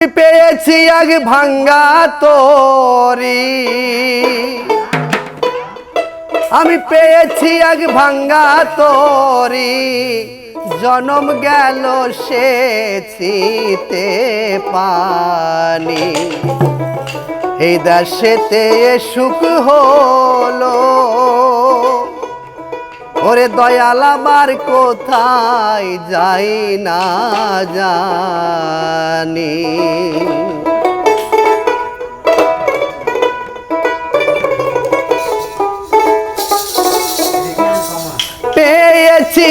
পেয়েছি এক ভাঙ্গা তোরি। আমি পেয়েছি এক ভাঙ্গা তোরি। জনম গেল সেতে পানি। এই দাসেতে সুখ হলো। ওরে দয়াল আবার কোথায় যাই না জানি। পেয়েছি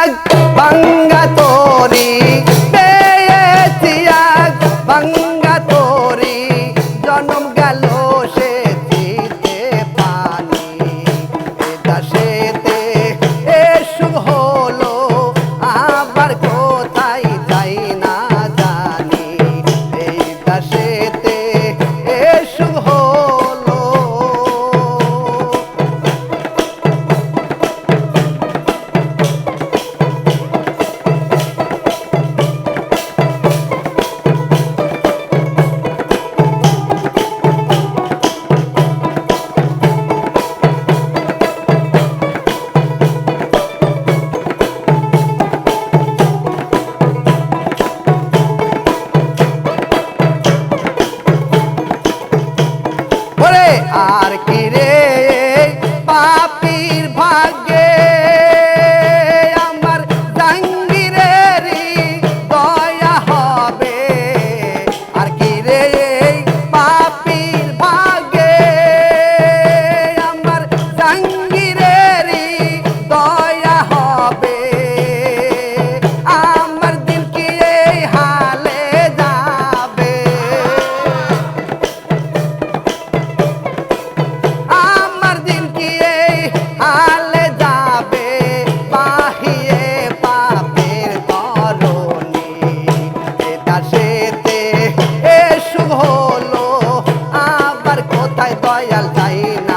এক বাঙ্গা তোরি পেয়েছি এক বাঙ্গা tai toi al tai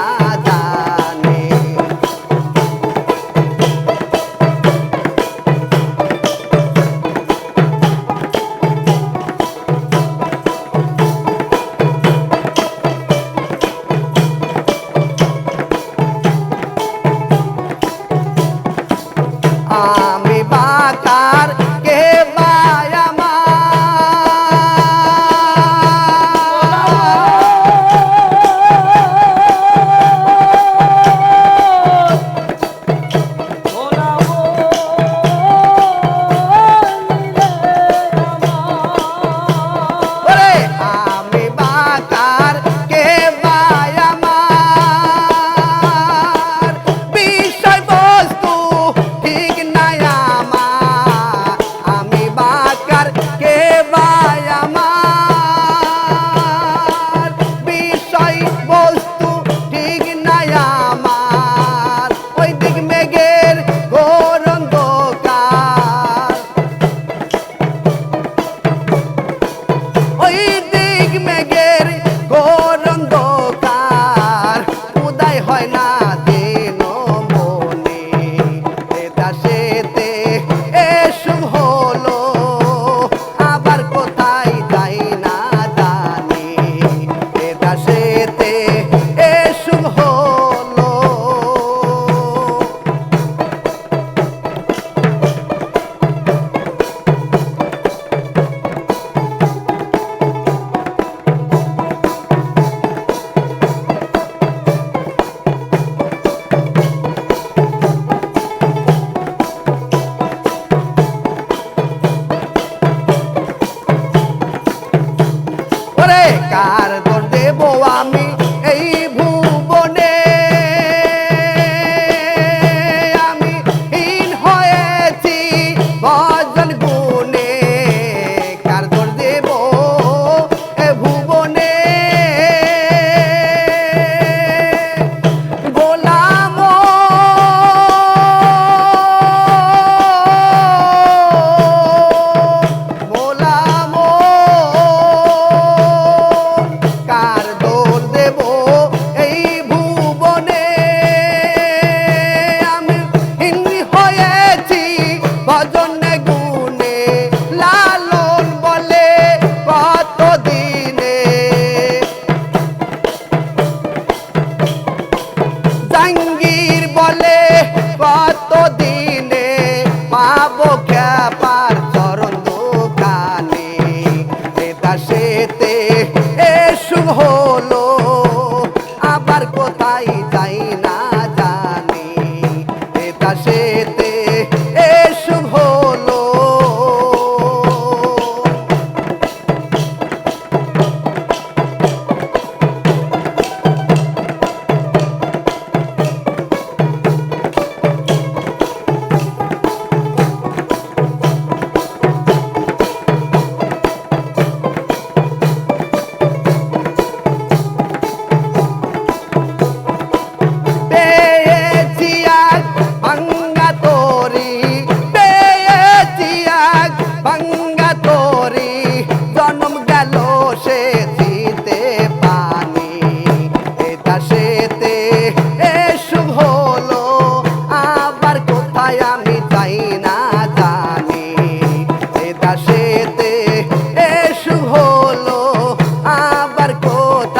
দাসেতে শুভ হলো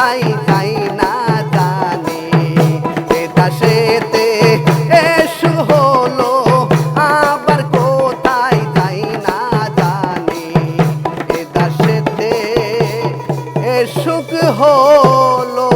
কোথায় যাই না জানি। এটা সেতে এসু হলো, আবার কোথায় যাই না জানি। এটা সেতে এসুক হলো